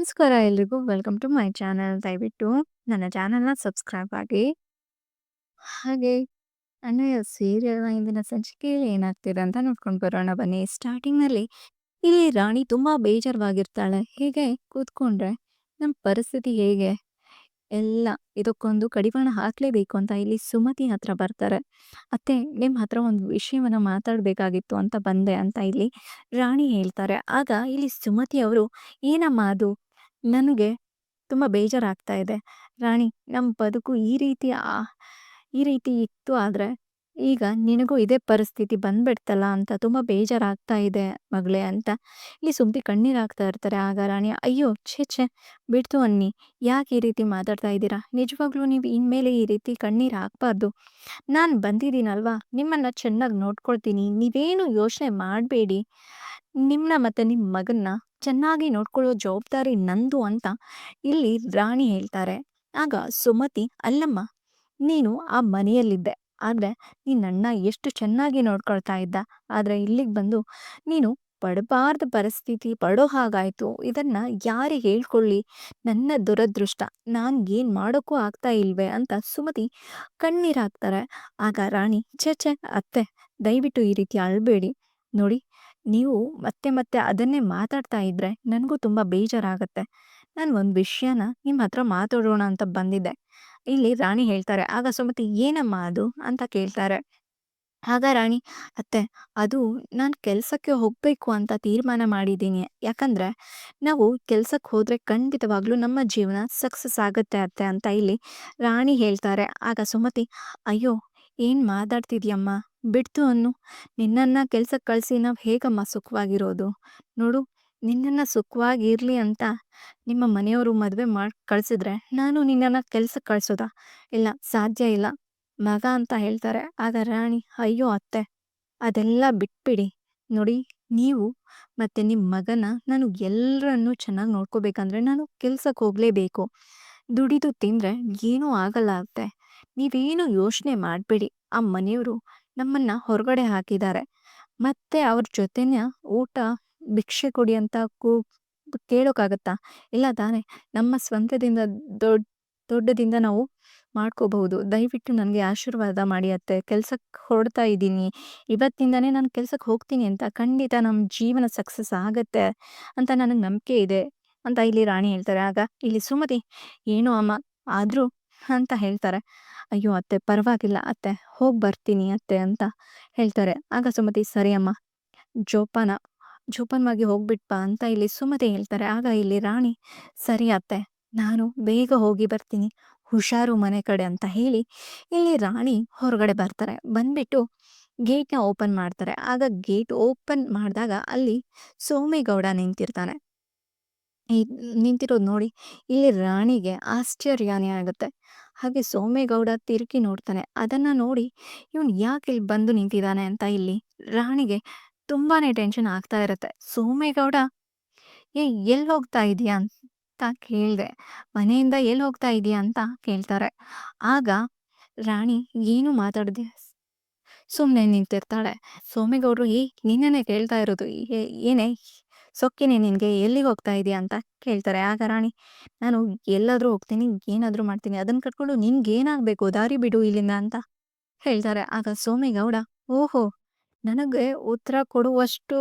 ನಮಸ್ಕಾರ ಎಲ್ರಿಗೂ. Welcome to my channel. ದಯವಿಟ್ಟು ನನ್ನ ಚಾನಲ್ನ ಸಬ್ಸ್ಕ್ರೈಬ್ ಆಗಿ. ಹಾಗೆ ಅಣ್ಣಯ್ಯ ಸೀರಿಯಲ್ನ ಇಂದಿನ ಸಂಚಿಕೆಯಲ್ಲಿ ಏನಾಗ್ತಿದೆ ಅಂತ ನೋಡ್ಕೊಂಡು ಬರೋಣ ಬನ್ನಿ. ಸ್ಟಾರ್ಟಿಂಗ್ನಲ್ಲಿ ಇಲ್ಲಿ ರಾಣಿ ತುಂಬ ಬೇಜಾರವಾಗಿರ್ತಾಳೆ. ಹೀಗೆ ಕೂತ್ಕೊಂಡ್ರೆ ನಮ್ಮ ಪರಿಸ್ಥಿತಿ ಹೇಗೆ? ಎಲ್ಲ ಇದಕ್ಕೊಂದು ಕಡಿವಾಣ ಹಾಕ್ಲೇಬೇಕು ಅಂತ ಇಲ್ಲಿ ಸುಮತಿ ಹತ್ರ ಬರ್ತಾರೆ. ಅತ್ತೆ ನಿಮ್ಮ ಹತ್ರ ಒಂದು ವಿಷಯವನ್ನು ಮಾತಾಡಬೇಕಾಗಿತ್ತು ಅಂತ ಬಂದೆ ಅಂತ ಇಲ್ಲಿ ರಾಣಿ ಹೇಳ್ತಾರೆ. ಆಗ ಇಲ್ಲಿ ಸುಮತಿ ಅವರು, ಏನಮ್ಮ ಅದು? ನನಗೆ ತುಂಬ ಬೇಜಾರಾಗ್ತಾ ಇದೆ. ರಾಣಿ ನಮ್ಮ ಬದುಕು ಈ ರೀತಿ ಈ ರೀತಿ ಇತ್ತು ಆದರೆ ಈಗ ನಿನಗೂ ಇದೇ ಪರಿಸ್ಥಿತಿ ಬಂದ್ಬಿಡ್ತಲ್ಲ ಅಂತ ತುಂಬ ಬೇಜಾರಾಗ್ತಾ ಇದೆ ಮಗಳೇ ಅಂತ. ಇಲ್ಲಿ ಸುಮ್ಮನೆ ಕಣ್ಣೀರಾಗ್ತಾ ಇರ್ತಾರೆ. ಆಗ ರಾಣಿ, ಅಯ್ಯೋ, ಛೇ ಛೇ, ಬಿಡ್ತು ಅನ್ನಿ. ಯಾಕೆ ಈ ರೀತಿ ಮಾತಾಡ್ತಾ ಇದ್ದೀರಾ? ನಿಜವಾಗ್ಲೂ ನೀವು ಇನ್ಮೇಲೆ ಈ ರೀತಿ ಕಣ್ಣೀರು ಹಾಕ್ಬಾರ್ದು. ನಾನು ಬಂದಿದ್ದೀನಲ್ವಾ? ನಿಮ್ಮನ್ನು ಚೆನ್ನಾಗಿ ನೋಡ್ಕೊಳ್ತೀನಿ. ನೀವೇನು ಯೋಚನೆ ಮಾಡಬೇಡಿ. ನಿಮ್ಮನ್ನ ಮತ್ತೆ ನಿಮ್ಮ ಮಗನ್ನ ಚೆನ್ನಾಗಿ ನೋಡ್ಕೊಳ್ಳೋ ಜವಾಬ್ದಾರಿ ನಂದು ಅಂತ ಇಲ್ಲಿ ರಾಣಿ ಹೇಳ್ತಾರೆ. ಆಗ ಸುಮತಿ, ಅಲ್ಲಮ್ಮ, ನೀನು ಆ ಮನೆಯಲ್ಲಿದ್ದೆ. ಆದರೆ ನಿನ್ನ ಅಣ್ಣ ಎಷ್ಟು ಚೆನ್ನಾಗಿ ನೋಡ್ಕೊಳ್ತಾ ಇದ್ದ. ಆದರೆ ಇಲ್ಲಿಗೆ ಬಂದು ನೀನು ಪಡಬಾರ್ದ ಪರಿಸ್ಥಿತಿ, ಪಡೋ ಹಾಗಾಯಿತು. ಇದನ್ನು ಯಾರಿಗೆ ಹೇಳ್ಕೊಳ್ಳಿ? ನನ್ನ ದುರದೃಷ್ಟ. ನಾನು ಏನು ಮಾಡೋಕ್ಕೂ ಆಗ್ತಾ ಇಲ್ವೇ? ಅಂತ ಸುಮತಿ ಕಣ್ಣೀರಾಗ್ತಾರೆ ಆಗ ರಾಣಿ, ಛೇ ಛೇ, ಅತ್ತೆ, ದಯವಿಟ್ಟು ಈ ರೀತಿ ಅಳಬೇಡಿ. ನೋಡಿ ನೀವು ಮತ್ತೆ ಮತ್ತೆ ಅದನ್ನೇ ಮಾತಾಡ್ತಾ ಇದ್ರೆ ನನಗೂ ತುಂಬ ಬೇಜಾರಾಗುತ್ತೆ. ನಾನು ಒಂದು ವಿಷಯನ ನಿಮ್ಮ ಹತ್ರ ಮಾತಾಡೋಣ ಅಂತ ಬಂದಿದ್ದೆ. ಇಲ್ಲಿ ರಾಣಿ ಹೇಳ್ತಾರೆ, ಆಗ ಸುಮತಿ, ಏನಮ್ಮ ಅದು? ಅಂತ ಕೇಳ್ತಾರೆ. ಆಗ ರಾಣಿ, ಅತ್ತೆ, ಅದು ನಾನು ಕೆಲಸಕ್ಕೆ ಹೋಗಬೇಕು ಅಂತ ತೀರ್ಮಾನ ಮಾಡಿದ್ದೀನಿ. ಯಾಕಂದ್ರೆ ನಾವು ಕೆಲ್ಸಕ್ಕೆ ಹೋದ್ರೆ ಖಂಡಿತವಾಗ್ಲೂ ನಮ್ಮ ಜೀವನ ಸಕ್ಸಸ್ ಆಗುತ್ತೆ ಅತ್ತೆ ಅಂತ ಇಲ್ಲಿ ರಾಣಿ ಹೇಳ್ತಾರೆ. ಆಗ ಸುಮತಿ, ಅಯ್ಯೋ, ಏನು ಮಾತಾಡ್ತಿದ್ಯಮ್ಮ? ಬಿಡ್ತು ಅನ್ನು. ನಿನ್ನನ್ನ ಕೆಲ್ಸಕ್ಕೆ ಕಳಿಸಿ ನಾವು ಹೇಗಮ್ಮ ಸುಖವಾಗಿರೋದು? ನೋಡು, ನಿನ್ನನ್ನ ಸುಖವಾಗಿರಲಿ ಅಂತ ನಿಮ್ಮ ಮನೆಯವರು ಮದುವೆ ಮಾಡಿ, ಕಳಿಸಿದ್ರೆ ನಾನು ನಿನ್ನನ್ನ ಕೆಲ್ಸಕ್ಕೆ ಕಳ್ಸೋದಾ? ಇಲ್ಲ, ಸಾಧ್ಯ ಇಲ್ಲ. ಮಗ ಅಂತ ಹೇಳ್ತಾರೆ. ಆಗ ರಾಣಿ, ಅಯ್ಯೋ ಅತ್ತೆ, ಅದೆಲ್ಲ ಬಿಟ್ಬಿಡಿ. ನೋಡಿ, ನೀವು ಮತ್ತೆ ನಿಮ್ಮ ಮಗನ ನಾನು ಎಲ್ಲರನ್ನೂ ಚೆನ್ನಾಗಿ ನೋಡ್ಕೋಬೇಕಂದ್ರೆ ನಾನು ಕೆಲ್ಸಕ್ಕೆ ಹೋಗಲೇಬೇಕು. ದುಡಿದು ತಿಂದರೆ ಏನೂ ಆಗಲ್ಲ ಅತ್ತೆ. ನೀವೇನು ಯೋಚನೆ ಮಾಡಬೇಡಿ. ಆ ಮನೆಯವರು ನಮ್ಮನ್ನ ಹೊರಗಡೆ ಹಾಕಿದ್ದಾರೆ. ಮತ್ತೆ ಅವ್ರ ಜೊತೆನ ಊಟ, ಭಿಕ್ಷೆ ಕೊಡಿ ಅಂತ ಕೂ ಕೇಳೋಕ್ಕಾಗತ್ತಾ ಇಲ್ಲ ತಾನೇ, ನಮ್ಮ ಸ್ವಂತದಿಂದ ದೊಡ್ಡ ದೊಡ್ಡದಿಂದ ನಾವು ಮಾಡ್ಕೋಬಹುದು. ದಯವಿಟ್ಟು ನನಗೆ ಆಶೀರ್ವಾದ ಮಾಡಿ ಅತ್ತೆ. ಕೆಲ್ಸಕ್ಕೆ ಹೊರಡ್ತಾ ಇದ್ದೀನಿ. ಇವತ್ತಿಂದನೇ ನಾನು ಕೆಲ್ಸಕ್ಕೆ ಹೋಗ್ತೀನಿ ಅಂತ ಖಂಡಿತ ನಮ್ಮ ಜೀವನ ಸಕ್ಸಸ್ ಆಗತ್ತೆ ಅಂತ ನನಗೆ ನಂಬಿಕೆ ಇದೆ ಅಂತ ಇಲ್ಲಿ ರಾಣಿ ಹೇಳ್ತಾರೆ. ಆಗ ಇಲ್ಲಿ ಸುಮತಿ, ಏನು ಅಮ್ಮ, ಆದರೂ ಅಂತ ಹೇಳ್ತಾರೆ. ಅಯ್ಯೋ ಅತ್ತೆ ಪರವಾಗಿಲ್ಲ ಅತ್ತೆ, ಹೋಗಿ ಬರ್ತೀನಿ ಅತ್ತೆ ಅಂತ ಹೇಳ್ತಾರೆ. ಆಗ ಸುಮತಿ ಸರಿ ಅಮ್ಮ ಜೋಪಾನ, ಜೋಪಾನವಾಗಿ ಹೋಗ್ಬಿಟ್ಪಾ ಅಂತ ಇಲ್ಲಿ ಸುಮತಿ ಹೇಳ್ತಾರೆ. ಆಗ ಇಲ್ಲಿ ರಾಣಿ, ಸರಿ ಅತ್ತೆ, ನಾನು ಬೇಗ ಹೋಗಿ ಬರ್ತೀನಿ, ಹುಷಾರು ಮನೆ ಕಡೆ ಅಂತ ಹೇಳಿ ಇಲ್ಲಿ ರಾಣಿ ಹೊರಗಡೆ ಬರ್ತಾರೆ. ಬಂದ್ಬಿಟ್ಟು ಗೇಟ್ನ ಓಪನ್ ಮಾಡ್ತಾರೆ. ಆಗ ಗೇಟ್ ಓಪನ್ ಮಾಡಿದಾಗ ಅಲ್ಲಿ ಸೋಮೇಗೌಡ ನಿಂತಿರ್ತಾನೆ. ನಿಂತಿರೋದು ನೋಡಿ ಇಲ್ಲಿ ರಾಣಿಗೆ ಆಶ್ಚರ್ಯನೇ ಆಗುತ್ತೆ. ಹಾಗೆ ಸೋಮೇಗೌಡ ತಿರುಗಿ ನೋಡ್ತಾನೆ. ಅದನ್ನ ನೋಡಿ ಇವನು ಯಾಕೆ ಇಲ್ಲಿ ಬಂದು ನಿಂತಿದ್ದಾನೆ ಅಂತ ಇಲ್ಲಿ ರಾಣಿಗೆ ತುಂಬಾನೇ ಟೆನ್ಷನ್ ಆಗ್ತಾ ಇರುತ್ತೆ. ಸೋಮೇಗೌಡ, ಏ ಎಲ್ಲಿ ಹೋಗ್ತಾ ಇದೀಯಾ? ಅಂತ ಕೇಳಿದೆ. ಮನೆಯಿಂದ ಎಲ್ಲಿ ಹೋಗ್ತಾ ಇದೀಯಾ ಅಂತ ಕೇಳ್ತಾರೆ. ಆಗ ರಾಣಿ ಏನು ಮಾತಾಡ್ದೆ ಸುಮ್ಮನೆ ನಿಂತಿರ್ತಾಳೆ. ಸೋಮೇಗೌಡರು ಏ ನಿನ್ನೇ ಕೇಳ್ತಾ ಇರೋದು. ಏನೇ ಸೊಕ್ಕಿನೇ ನಿನಗೆ ಎಲ್ಲಿಗೆ ಹೋಗ್ತಾ ಇದೆಯಾ ಅಂತ ಕೇಳ್ತಾರೆ, ಆಗ ರಾಣಿ, ನಾನು ಎಲ್ಲಾದ್ರೂ ಹೋಗ್ತೀನಿ, ಏನಾದ್ರೂ ಮಾಡ್ತೀನಿ ಅದನ್ನು ಕಟ್ಕೊಂಡು ನಿನ್ಗೇನಾಗಬೇಕು, ದಾರಿ ಬಿಡು ಇಲ್ಲಿಂದ ಅಂತ ಹೇಳ್ತಾರೆ. ಆಗ ಸೋಮೇಗೌಡ, ಓಹೋ, ನನಗೆ ಉತ್ತರ ಕೊಡುವಷ್ಟು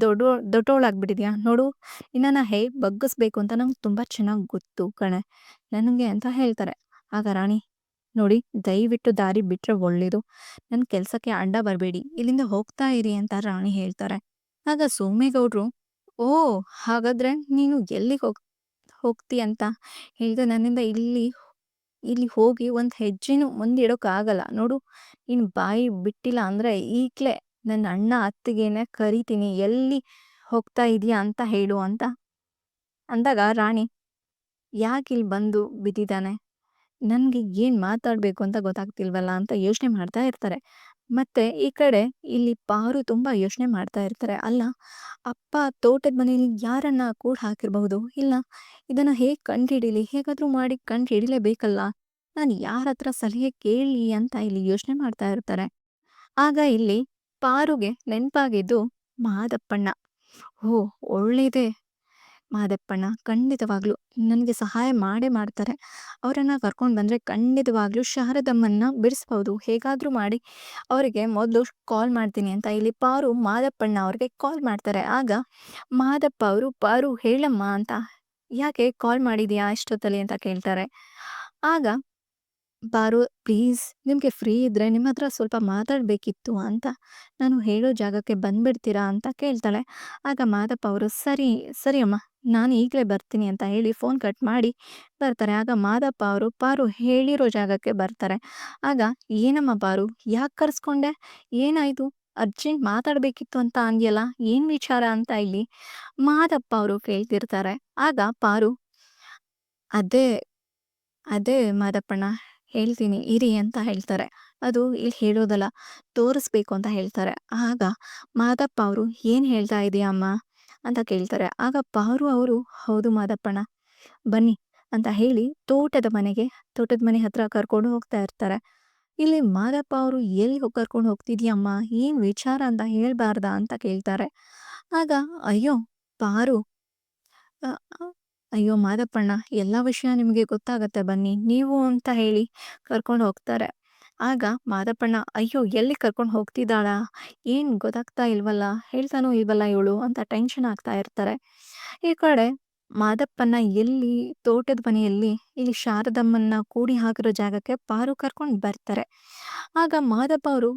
ದೊಡ್ಡ ದೊಡ್ಡವಳಾಗ್ಬಿಟ್ಟಿದ್ಯಾ ನೋಡು ನಿನ್ನನ್ನು ಹೇ, ಬಗ್ಗಿಸ್ಬೇಕು ಅಂತ ನಂಗೆ ತುಂಬ ಚೆನ್ನಾಗಿ ಗೊತ್ತು ಕಣೆ, ನನಗೆ ಅಂತ ಹೇಳ್ತಾರೆ. ಆಗ ರಾಣಿ, ನೋಡಿ, ದಯವಿಟ್ಟು ದಾರಿ ಬಿಟ್ಟರೆ ಒಳ್ಳೇದು. ನನ್ನ ಕೆಲಸಕ್ಕೆ ಅಡ್ಡ ಬರಬೇಡಿ, ಇಲ್ಲಿಂದ ಹೋಗ್ತಾ ಇರಿ ಅಂತ ರಾಣಿ ಹೇಳ್ತಾರೆ. ಆಗ ಸೋಮೇಗೌಡರು ಓ ಹಾಗಾದ್ರೆ ನೀನು ಎಲ್ಲಿಗೆ ಹೋಗ್ ಹೋಗ್ತಿ ಅಂತ ಹೇಳಿದ್ರೆ ನನ್ನಿಂದ ಇಲ್ಲಿ ಇಲ್ಲಿ ಹೋಗಿ ಒಂದು ಹೆಜ್ಜೆನೂ ಮುಂದಿಡೋಕ್ಕಾಗಲ್ಲ ನೋಡು, ನೀನು ಬಾಯಿ ಬಿಟ್ಟಿಲ್ಲ ಅಂದ್ರೆ ಈಗಲೇ ನನ್ನ ಅಣ್ಣ ಅತ್ತಿಗೆನೆ ಕರಿತೀನಿ. ಎಲ್ಲಿ ಹೋಗ್ತಾ ಇದೀಯ ಅಂತ ಹೇಳು ಅಂತ ಅಂದಾಗ ರಾಣಿ ಯಾಕೆ ಇಲ್ಲಿ ಬಂದು ಬಿದ್ದಿದ್ದಾನೆ? ನನಗೆ ಏನು ಮಾತಾಡಬೇಕು ಅಂತ ಗೊತ್ತಾಗ್ತಿಲ್ವಲ್ಲ ಅಂತ ಯೋಚನೆ ಮಾಡ್ತಾ ಇರ್ತಾರೆ. ಮತ್ತೆ ಈ ಕಡೆ ಇಲ್ಲಿ ಪಾರು ತುಂಬಾ ಯೋಚನೆ ಮಾಡ್ತಾ ಇರ್ತಾರೆ. ಅಲ್ಲ, ಅಪ್ಪ ತೋಟದ ಮನೆಯಲ್ಲಿ ಯಾರನ್ನ ಕೂಡ ಹಾಕಿರಬಹುದು? ಇಲ್ಲ, ಇದನ್ನ ಹೇಗೆ ಕಂಡುಹಿಡೀಲಿ? ಹೇಗಾದ್ರೂ ಮಾಡಿ ಕಂಡಿಡಿಲೇಬೇಕಲ್ಲ ನಾನು ಯಾರ ಹತ್ರ ಸಲಹೆ ಕೇಳಿ ಅಂತ ಇಲ್ಲಿ ಯೋಚನೆ ಮಾಡ್ತಾ ಇರ್ತಾರೆ. ಆಗ ಇಲ್ಲಿ ಪಾರುಗೆ ನೆನಪಾಗಿದ್ದು ಮಾದಪ್ಪಣ್ಣ. ಓ ಒಳ್ಳೇದೇ. ಮಾದಪ್ಪಣ್ಣ, ಖಂಡಿತವಾಗ್ಲೂ ನನಗೆ ಸಹಾಯ ಮಾಡೇ ಮಾಡ್ತಾರೆ. ಅವರನ್ನು ಕರ್ಕೊಂಡು ಬಂದರೆ ಖಂಡಿತವಾಗ್ಲೂ ಶಾರದಮ್ಮನ್ನ ಬಿಡಿಸ್ಬೋದು. ಹೇಗಾದರೂ ಮಾಡಿ ಅವರಿಗೆ ಮೊದಲು ಕಾಲ್ ಮಾಡ್ತೀನಿ ಅಂತ ಇಲ್ಲಿ ಪಾರು ಮಾದಪ್ಪಣ್ಣ ಅವ್ರಿಗೆ ಕಾಲ್ ಮಾಡ್ತಾರೆ. ಆಗ ಮಾದಪ್ಪ ಅವರು, "ಪಾರು ಹೇಳಮ್ಮ" ಅಂತ, "ಯಾಕೆ ಕಾಲ್ ಮಾಡಿದೀಯಾ ಇಷ್ಟೊತ್ತಲ್ಲಿ" ಅಂತ ಕೇಳ್ತಾರೆ. ಆಗ ಪಾರು "ಪ್ಲೀಸ್ ನಿಮಗೆ ಫ್ರೀ ಇದ್ದರೆ ನಿಮ್ಮ ಹತ್ರ ಸ್ವಲ್ಪ ಮಾತಾಡಬೇಕಿತ್ತು ಅಂತ ನಾನು ಹೇಳೋ ಜಾಗಕ್ಕೆ ಬಂದುಬಿಡ್ತೀರಾ ಅಂತ ಕೇಳ್ತಾಳೆ. ಆಗ ಮಾದಪ್ಪ ಅವರು "ಸರಿ, ಸರಿ ಅಮ್ಮ ನಾನು ಈಗಲೇ ಬರ್ತೀನಿ" ಅಂತ ಹೇಳಿ ಫೋನ್ ಕಟ್ ಮಾಡಿ ಬರ್ತಾರೆ. ಆಗ ಮಾದಪ್ಪ ಅವರು ಪಾರು ಹೇಳಿರೋ ಜಾಗಕ್ಕೆ ಬರ್ತಾರೆ. ಆಗ "ಏನಮ್ಮ ಪಾರು ಯಾಕೆ ಕರೆಸ್ಕೊಂಡೆ? ಏನಾಯಿತು? ಅರ್ಜೆಂಟ್ ಮಾತಾಡಬೇಕಿತ್ತು ಅಂತ ಅಂದ್ಯಲ್ಲ ಏನು ವಿಚಾರ?" ಅಂತ ಇಲ್ಲಿ ಮಾದಪ್ಪ ಅವರು ಕೇಳ್ತಿರ್ತಾರೆ. ಆಗ ಪಾರು "ಅದೇ ಅದೇ ಮಾದಪ್ಪಣ್ಣ ಹೇಳ್ತೀನಿ, ಇರಿ" ಅಂತ ಹೇಳ್ತಾರೆ. ಅದು ಇಲ್ಲಿ ಹೇಳೋದಲ್ಲ, ತೋರಿಸ್ಬೇಕು ಅಂತ ಹೇಳ್ತಾರೆ. ಆಗ ಮಾದಪ್ಪ ಅವರು, "ಏನು ಹೇಳ್ತಾ ಇದೆಯಮ್ಮ ಅಮ್ಮ?" ಅಂತ ಕೇಳ್ತಾರೆ. ಆಗ ಪಾರು ಅವರು, "ಹೌದು ಮಾದಪ್ಪಣ್ಣ, ಬನ್ನಿ" ಅಂತ ಹೇಳಿ ತೋಟದ ಮನೆಗೆ, ತೋಟದ ಮನೆ ಹತ್ರ ಕರ್ಕೊಂಡು ಹೋಗ್ತಾ ಇರ್ತಾರೆ. ಇಲ್ಲಿ ಮಾದಪ್ಪ ಅವರು "ಎಲ್ಲಿ ಕರ್ಕೊಂಡು ಹೋಗ್ತಿದ್ಯಮ್ಮ? ಏನು ವಿಚಾರ ಅಂತ ಹೇಳ್ಬಾರ್ದಾ?" ಅಂತ ಕೇಳ್ತಾರೆ. ಆಗ, "ಅಯ್ಯೋ, ಪಾರು ಅಯ್ಯೋ ಮಾದಪ್ಪಣ್ಣ ಎಲ್ಲ ವಿಷಯ ನಿಮಗೆ ಗೊತ್ತಾಗತ್ತೆ ಬನ್ನಿ, ನೀವು" ಅಂತ ಹೇಳಿ ಕರ್ಕೊಂಡು ಹೋಗ್ತಾರೆ. ಆಗ ಮಾದಪ್ಪಣ್ಣ "ಅಯ್ಯೋ, ಎಲ್ಲಿ ಕರ್ಕೊಂಡು ಹೋಗ್ತಿದ್ದಾಳ ಏನು ಗೊತ್ತಾಗ್ತಾ ಇಲ್ವಲ್ಲ? ಹೇಳ್ತಾನೂ ಇಲ್ವಲ್ಲ ಇವಳು" ಅಂತ ಟೆನ್ಷನ್ ಆಗ್ತಾ ಇರ್ತಾರೆ. ಈ ಕಡೆ ಮಾದಪ್ಪನ ಎಲ್ಲಿ, ತೋಟದ ಮನೆಯಲ್ಲಿ ಇಲ್ಲಿ ಶಾರದಮ್ಮನ್ನ ಕೂಡಿ ಹಾಕಿರೋ ಜಾಗಕ್ಕೆ ಪಾರು ಕರ್ಕೊಂಡು ಬರ್ತಾರೆ. ಆಗ ಮಾದಪ್ಪ ಅವರು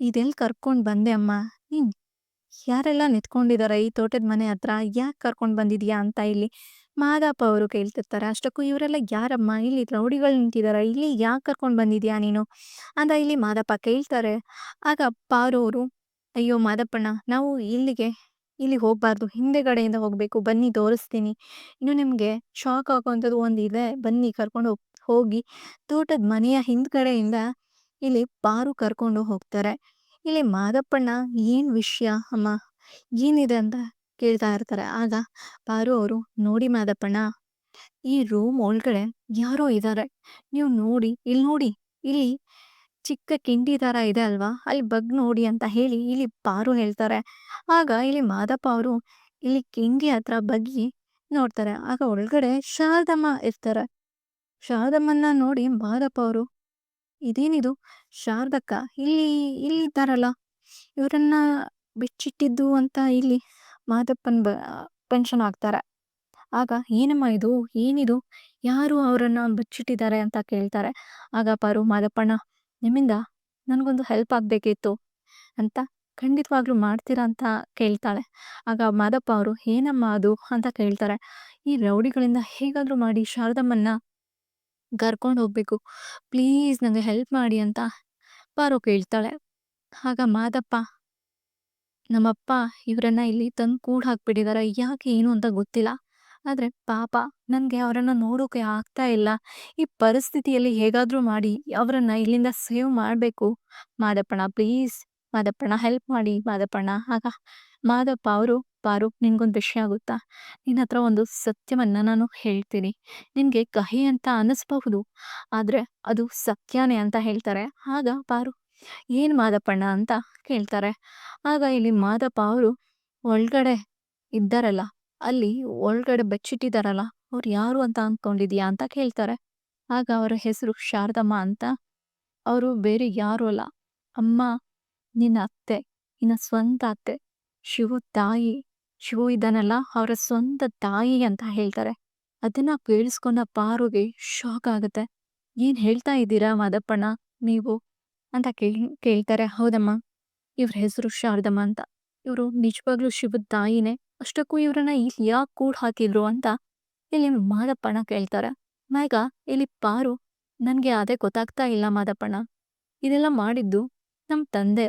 "ಇದೆಲ್ಲಿ ಕರ್ಕೊಂಡು ಬಂದೆ ಅಮ್ಮ? ನೀನು ಯಾರೆಲ್ಲ ನಿಂತ್ಕೊಂಡಿದ್ದಾರೆ ಈ ತೋಟದ ಮನೆ ಹತ್ರ ಯಾಕೆ ಕರ್ಕೊಂಡು ಬಂದಿದ್ಯಾ?" ಅಂತ ಇಲ್ಲಿ ಮಾದಪ್ಪ ಅವರು ಕೇಳ್ತಿರ್ತಾರೆ. ಅಷ್ಟಕ್ಕೂ "ಇವರೆಲ್ಲ ಯಾರಮ್ಮ? ಇಲ್ಲಿ ರೌಡಿಗಳು ನಿಂತಿದ್ದಾರೆ ಇಲ್ಲಿ ಯಾಕೆ ಕರ್ಕೊಂಡು ಬಂದಿದ್ಯಾ ನೀನು?" ಅಂತ ಇಲ್ಲಿ ಮಾದಪ್ಪ ಕೇಳ್ತಾರೆ. ಆಗ ಪಾರು ಅವರು, "ಅಯ್ಯೋ ಮಾದಪ್ಪಣ್ಣ, ನಾವು ಇಲ್ಲಿಗೆ ಇಲ್ಲಿ ಹೋಗಬಾರ್ದು, ಹಿಂದೆಗಡೆಯಿಂದ ಹೋಗಬೇಕು, ಬನ್ನಿ ತೋರಿಸ್ತೀನಿ. ಇನ್ನು ನಿಮಗೆ ಶಾಕ್ ಆಗುವಂಥದ್ದು ಒಂದು ಇದೆ ಬನ್ನಿ ಕರ್ಕೊಂಡು ಹೋಗ್, ಹೋಗಿ" ತೋಟದ ಮನೆಯ ಹಿಂದ್ಗಡೆಯಿಂದ ಇಲ್ಲಿ ಪಾರು ಕರ್ಕೊಂಡು ಹೋಗ್ತಾರೆ. ಇಲ್ಲಿ ಮಾದಪ್ಪಣ್ಣ, "ಏನು ವಿಷಯ ಅಮ್ಮ? ಏನಿದೆ?" ಅಂತ ಕೇಳ್ತಾ ಇರ್ತಾರೆ. ಆಗ ಪಾರು ಅವರು, "ನೋಡಿ ಮಾದಪ್ಪಣ್ಣ, ಈ ರೂಮ್ ಒಳಗಡೆ ಯಾರೋ ಇದ್ದಾರೆ. ನೀವು ನೋಡಿ ಇಲ್ಲಿ ನೋಡಿ, ಇಲ್ಲಿ ಚಿಕ್ಕ ಕಿಂಡಿ ಥರ ಇದೆ ಅಲ್ವಾ? ಅಲ್ಲಿ ಬಗ್ ನೋಡಿ" ಅಂತ ಹೇಳಿ ಇಲ್ಲಿ ಪಾರು ಹೇಳ್ತಾರೆ. ಆಗ ಇಲ್ಲಿ ಮಾದಪ್ಪ ಅವರು ಇಲ್ಲಿ ಕಿಂಡಿ ಹತ್ರ ಬಗ್ಗಿ ನೋಡ್ತಾರೆ. ಆಗ ಒಳಗಡೆ ಶಾರದಮ್ಮ ಇರ್ತಾರೆ. ಶಾರದಮ್ಮನ್ನ ನೋಡಿ ಮಾದಪ್ಪ ಅವರು, "ಇದೇನಿದು ಶಾರದಕ್ಕ, ಇಲ್ಲಿ ಇಲ್ಲಿ ಇದ್ದಾರಲ್ಲ? ಇವರನ್ನ ಬಿಚ್ಚಿಟ್ಟಿದ್ದು" ಅಂತ ಇಲ್ಲಿ ಮಾದಪ್ಪನ ಬ ಪೆನ್ಷನ್ ಹಾಕ್ತಾರೆ ಆಗ "ಏನಮ್ಮ ಇದು? ಏನಿದು? ಯಾರು ಅವರನ್ನು ಬಚ್ಚಿಟ್ಟಿದ್ದಾರೆ?" ಅಂತ ಕೇಳ್ತಾರೆ. ಆಗ ಪಾರು "ಮಾದಪ್ಪಣ್ಣ, ನಿಮ್ಮಿಂದ ನನಗೊಂದು ಹೆಲ್ಪ್ ಆಗಬೇಕಿತ್ತು" ಅಂತ "ಖಂಡಿತವಾಗ್ಲೂ ಮಾಡ್ತೀರಾ?" ಅಂತ ಕೇಳ್ತಾಳೆ. ಆಗ ಮಾದಪ್ಪ ಅವರು, "ಏನಮ್ಮ ಅದು?" ಅಂತ ಕೇಳ್ತಾರೆ. "ಈ ರೌಡಿಗಳಿಂದ ಹೇಗಾದರೂ ಮಾಡಿ ಶಾರದಮ್ಮನ್ನ ಕರ್ಕೊಂಡು ಹೋಗ್ಬೇಕು. ಪ್ಲೀಸ್ ನನಗೆ ಹೆಲ್ಪ್ ಮಾಡಿ" ಅಂತ ಪಾರು ಕೇಳ್ತಾಳೆ. ಆಗ ಮಾದಪ್ಪ "ನಮ್ಮಪ್ಪ ಇವರನ್ನ ಇಲ್ಲಿ ತಂದು ಕೂಡ್ ಹಾಕ್ಬಿಟ್ಟಿದ್ದಾರೆ. ಯಾಕೆ ಏನು ಅಂತ ಗೊತ್ತಿಲ್ಲ. ಆದ್ರೆ ಪಾಪ ನನಗೆ ಅವರನ್ನು ನೋಡೋಕೆ ಆಗ್ತಾ ಇಲ್ಲ. ಈ ಪರಿಸ್ಥಿತಿಯಲ್ಲಿ ಹೇಗಾದರೂ ಮಾಡಿ ಅವರನ್ನು ಇಲ್ಲಿಂದ ಸೇವ್ ಮಾಡಬೇಕು ಮಾದಪ್ಪಣ್ಣ ಪ್ಲೀಸ್ ಮಾದಪ್ಪಣ್ಣ ಹೆಲ್ಪ್ ಮಾಡಿ ಮಾದಪ್ಪಣ್ಣ" ಆಗ ಮಾದಪ್ಪ ಅವರು, "ಪಾರು, ನಿನ್ಗೊಂದು ವಿಷಯ ಆಗುತ್ತಾ ನಿನ್ನ ಹತ್ರ ಒಂದು ಸತ್ಯವನ್ನ ನಾನು ಹೇಳ್ತೀನಿ. ನಿನಗೆ ಕಹಿ ಅಂತ ಅನ್ನಿಸ್ಬಹುದು ಆದ್ರೆ ಅದು ಸತ್ಯನೇ" ಅಂತ ಹೇಳ್ತಾರೆ. ಆಗ ಪಾರು "ಏನು ಮಾದಪ್ಪಣ್ಣ?" ಅಂತ ಕೇಳ್ತಾರೆ. ಆಗ ಇಲ್ಲಿ ಮಾದಪ್ಪ ಅವರು "ಒಳಗಡೆ ಇದ್ದಾರಲ್ಲ, ಅಲ್ಲಿ ಒಳಗಡೆ ಬೆಚ್ಚಿಟ್ಟಿದ್ದಾರಲ್ಲ ಅವ್ರು ಯಾರು ಅಂತ ಅಂದ್ಕೊಂಡಿದ್ಯಾ?" ಅಂತ ಕೇಳ್ತಾರೆ. ಆಗ ಅವರ ಹೆಸರು ಶಾರದಮ್ಮ ಅಂತ. ಅವರು ಬೇರೆ ಯಾರು ಅಲ್ಲ ಅಮ್ಮ, ನಿನ್ನ ಅತ್ತೆ, ನಿನ್ನ ಸ್ವಂತ ಅತ್ತೆ, ಶಿವು ತಾಯಿ, ಶಿವು ಇದ್ದಾನಲ್ಲ, ಅವರ ಸ್ವಂತ ತಾಯಿ ಅಂತ ಹೇಳ್ತಾರೆ. ಅದನ್ನ ಕೇಳಿಸ್ಕೊಂಡ ಪಾರುಗೆ ಶಾಕ್ ಆಗುತ್ತೆ. ಏನ್ ಹೇಳ್ತಾ ಇದ್ದೀರಾ ಮಾದಪ್ಪಣ್ಣ, ನೀವು?" ಅಂತ ಕೇಳ್, ಕೇಳ್ತಾರೆ. "ಹೌದಮ್ಮ ಇವ್ರ ಹೆಸರು ಶಾರದಮ್ಮ ಅಂತ. ಇವರು ನಿಜವಾಗ್ಲೂ ಶಿವದ ತಾಯಿನೇ. ಅಷ್ಟಕ್ಕೂ ಇವ್ರನ್ನ ಇಲ್ಲಿ ಯಾಕೆ ಕೂಡ್ ಹಾಕಿದ್ರು?" ಅಂತ ಇಲ್ಲಿ ಮಾದಪ್ಪಣ್ಣ ಕೇಳ್ತಾರೆ. ಮ್ಯಾಗ ಇಲ್ಲಿ ಪಾರು, "ನನಗೆ ಅದೇ ಗೊತ್ತಾಗ್ತಾ ಇಲ್ಲ ಮಾದಪ್ಪಣ್ಣ. ಇದೆಲ್ಲ ಮಾಡಿದ್ದು ನಮ್ಮ ತಂದೆ.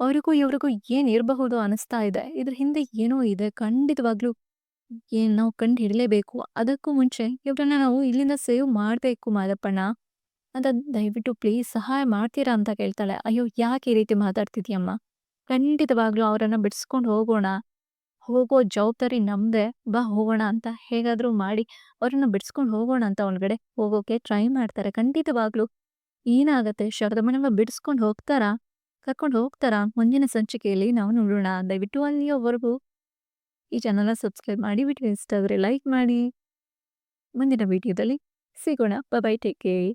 ಅವ್ರಿಗೂ ಇವ್ರಿಗೂ ಏನು ಇರಬಹುದು ಅನ್ನಿಸ್ತಾ ಇದೆ. ಇದ್ರ ಹಿಂದೆ ಏನೋ ಇದೆ ಖಂಡಿತವಾಗ್ಲೂ ಏನು ನಾವು ಕಂಡು ಹಿಡಲೇಬೇಕು ಅದಕ್ಕೂ ಮುಂಚೆ ಇವ್ರನ್ನ ನಾವು ಇಲ್ಲಿಂದ ಸೇವ್ ಮಾಡಬೇಕು ಮಾದಪ್ಪಣ್ಣ" ಅಂತ "ದಯವಿಟ್ಟು ಪ್ಲೀಸ್ ಸಹಾಯ ಮಾಡ್ತೀರಾ?" ಅಂತ ಕೇಳ್ತಾಳೆ. "ಅಯ್ಯೋ ಯಾಕೆ ಈ ರೀತಿ ಮಾತಾಡ್ತಿದ್ಯಮ್ಮ? ಖಂಡಿತವಾಗ್ಲೂ ಅವರನ್ನು ಬಿಡಿಸ್ಕೊಂಡು ಹೋಗೋಣ. ಹೋಗೋ ಜವಾಬ್ದಾರಿ ನಮ್ದೆ ಬಾ ಹೋಗೋಣ" ಅಂತ ಹೇಗಾದ್ರೂ ಮಾಡಿ ಅವರನ್ನು ಬಿಡಿಸ್ಕೊಂಡು ಹೋಗೋಣ ಅಂತ ಒಳಗಡೆ ಹೋಗೋಕೆ ಟ್ರೈ ಮಾಡ್ತಾರೆ. ಖಂಡಿತವಾಗ್ಲೂ ಏನಾಗತ್ತೆ ಶಾರದಮ್ಮನವ ಬಿಡಿಸ್ಕೊಂಡು ಹೋಗ್ತಾರಾ? ಕರ್ಕೊಂಡು ಹೋಗ್ತಾರಾ? ಮುಂದಿನ ಸಂಚಿಕೆಯಲ್ಲಿ ನಾವು ನೋಡೋಣ. ದಯವಿಟ್ಟು ಅಲ್ಲಿಯವರೆಗೂ ಈ ಚಾನಲ್ನ ಸಬ್ಸ್ಕ್ರೈಬ್ ಮಾಡಿ, ವಿಡಿಯೋ ಇಷ್ಟ ಆದರೆ ಲೈಕ್ ಮಾಡಿ. ಮುಂದಿನ ವಿಡಿಯೋದಲ್ಲಿ ಸಿಗೋಣ. Bye bye. Take care.